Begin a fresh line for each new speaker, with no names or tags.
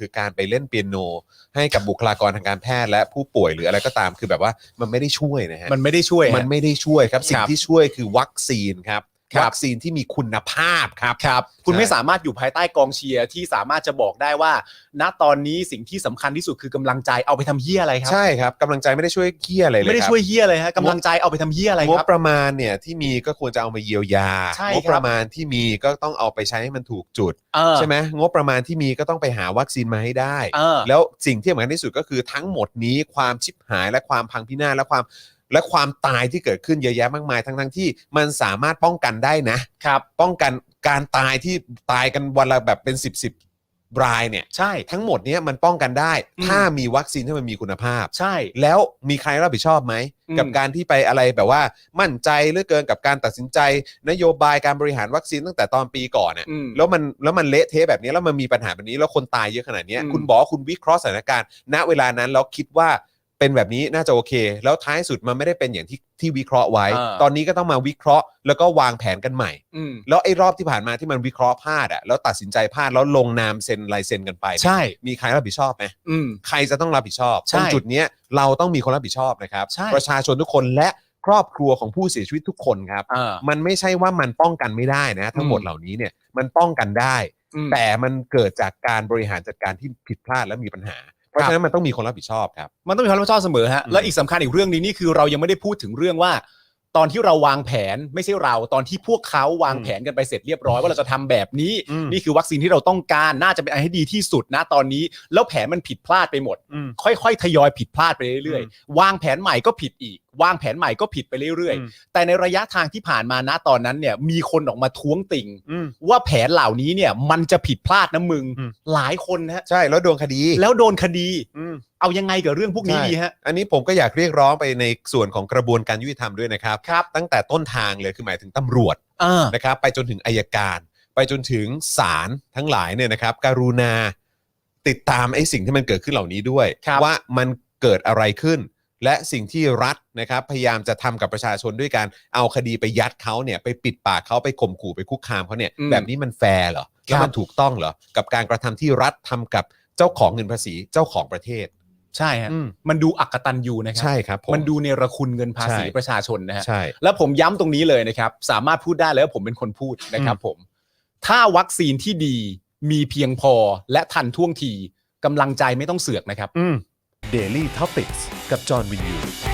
คือการไปเล่นเปียโน ให้กับบุคลากรทางการแพทย์และผู้ป่วยหรืออะไรก็ตามคือแบบว่ามันไม่ได้ช่วยนะฮะ
มันไม่ได้ช่วยฮะ
มันไม่ได้ช่วยครับ สิ่
ค
ง
รับ
ที่ช่วยคือวัคซีนครับ
ครับ
วัคซีนที่มีคุณภาพครับ
ครับ คุณ
ใช่
ไม่สามารถอยู่ภายใต้กองเชียร์ที่สามารถจะบอกได้ว่า ณตอนนี้สิ่งที่สำคัญที่สุดคือกำลังใจเอาไปทำเฮียอะไรครั
ใช่ครับกำลังใจไม่ได้ช่วยเคี้ยอะไรเลย
ไม่ได้
ครับ
ช่วยเฮียอะไรฮะกำลังใจเอาไปทำเฮียอะไร
ง
ค
บ
รับ
ประมาณเนี่ยที่มีก็ควรจะเอามาเยียวยา
ใช่
ง
ครับ
บประมาณที่มีก็ต้องเอาไปใช้ให้มันถูกจุด
เออ
ใช่ไหมงบประมาณที่มีก็ต้องไปหาวัคซีนมาให้ได้
เออ
แล้วสิ่งที่สำคัญที่สุดก็คือทั้งหมดนี้ความชิบหายและความพังพินาศและความ และความตายที่เกิดขึ้นเยอะแยะมากมายทั้งทั้งๆที่มันสามารถป้องกันได้นะ
ครับ
ป้องกันการตายที่ตายกันวันละแบบเป็น 10บสรายเนี่ย
ใช่
ทั้งหมดเนี้ยมันป้องกันได้
อืม
ถ้ามีวัคซีนที่มันมีคุณภาพ
ใช่
แล้วมีใครรับผิดชอบไหม
อืม
กับการที่ไปอะไรแบบว่ามั่นใจเหลือเกินกับการตัดสินใจ นโยบายการบริหารวัคซีนตั้งแต่ตอนปีก่อนเนี่ย
อืม
แล้วมันแล้วมันเละเทะแบบนี้แล้วมันมีปัญหาแบบนี้แล้วคนตายเยอะขนาดเนี้ย
อืม
คุณบอกว่าคุณวิเคราะห์สถานการณ์ณเวลานั้นแล้วคิดว่า เป็นแบบนี้น่าจะโอเค แล้วท้ายสุดมันไม่ได้เป็นอย่างที่ที่วิเคราะห์ไว้
อ่า
ตอนนี้ก็ต้องมาวิเคราะห์ แล้วก็วางแผนกันใหม่
อืม
แล้วไอ้รอบที่ผ่านมาที่มันวิเคราะห์พลาดอะแล้วตัดสินใจพลาดแล้วลงนามเซ็นลายเซ็นกันไปเนี่ย
ใช่
มีใครรับผิดชอบไหม
อืม
ใครจะต้องรับผิดชอบ
ใช่
ตรงจุดเนี้ยเราต้องมีคนรับผิดชอบนะครับ
ใช่
ประชาชนทุกคนและครอบครัวของผู้เสียชีวิตทุกคนครับ
เออ
มันไม่ใช่ว่ามันป้องกันไม่ได้นะ ทั้งหมด
อืม
เหล่านี้เนี่ยมันป้องกันได้
อืม
แต่มันเกิดจากการบริหารจัดการที่ผิดพลาดและมีปัญหา เพราะฉะนั้นมันต้องมีคนรับผิดชอบครับ
มันต้องมีความรับผิดชอบเสมอฮะ
อืม
และอีกสำคัญอีกเรื่องหนึงนี่คือเรายังไม่ได้พูดถึงเรื่องว่า ตอนที่เราวางแผนไม่ใช่เราตอนที่พวกเขาวางแผนกันไปเสร็จเรียบร้อยว่าเราจะทำแบบนี้
อืม
นี่คือวัคซีนที่เราต้องการน่าจะเป็นอันให้ดีที่สุดนะตอนนี้ แล้วแผนมันผิดพลาดไปหมด
อืม
ค่อยๆ ทยอยผิดพลาดไปเรื่อย
อืม
ๆวางแผนใหม่ก็ผิดอีกวางแผนใหม่ก็ผิดไปเรื่อย
อืม
ๆแต่ในระยะทางที่ผ่านมานะตอนนั้นเนี่ย มีคนออกมาท้วงติง
อืม
ว่าแผนเหล่านี้เนี่ย มันจะผิดพลาดนะมึง
อืม
หลายคนนะฮะ
ใช่แล้วโดนคดี
แล้วโดนคดี
อืม
เอายังไงกับเรื่องพวกนี้
ใช่
ดีฮะ
อันนี้ผมก็อยากเรียกร้องไปในส่วนของกระบวนการยุติธรรมด้วยนะครับ
ครับ
ตั้งแต่ต้นทางเลยคือหมายถึงตำรวจ
เออ
นะครับ ไปจนถึงอายการ ไปจนถึงศาลทั้งหลายเนี่ยนะครับ การุณาติดตามไอ้สิ่งที่มันเกิดขึ้นเหล่านี้ด้วย
ครับ
ว่ามันเกิดอะไรขึ้น และสิ่งที่รัฐนะครับพยายามจะทำกับประชาชนด้วยการเอาคดีไปยัดเขาเนี่ยไปปิดปากเขาไปข่มขู่ไปคุกคามเขาเนี่ย
อืม
แบบนี้มันแฟร์เหรอแล้วมันถูกต้องเหรอกับการกระทำที่รัฐทำกับเจ้าของเงินภาษีเจ้าของประเทศ
ใช่ฮะ
อืม
มันดูอักตันยูนะครั
ใช่ครับผม
มันดูเนรคุณเงินภาษี
ใช่
ประชาชนนะฮะ
ใช่
แล้วผมย้ำตรงนี้เลยนะครับ สามารถพูดได้เลยว่าผมเป็นคนพูดนะครับผม ถ้าวัคซีนที่ดีมีเพียงพอและทันท่วงทีกำลังใจไม่ต้องเสือกนะครับ
อืม Daily Topics กับจอห์นวินยู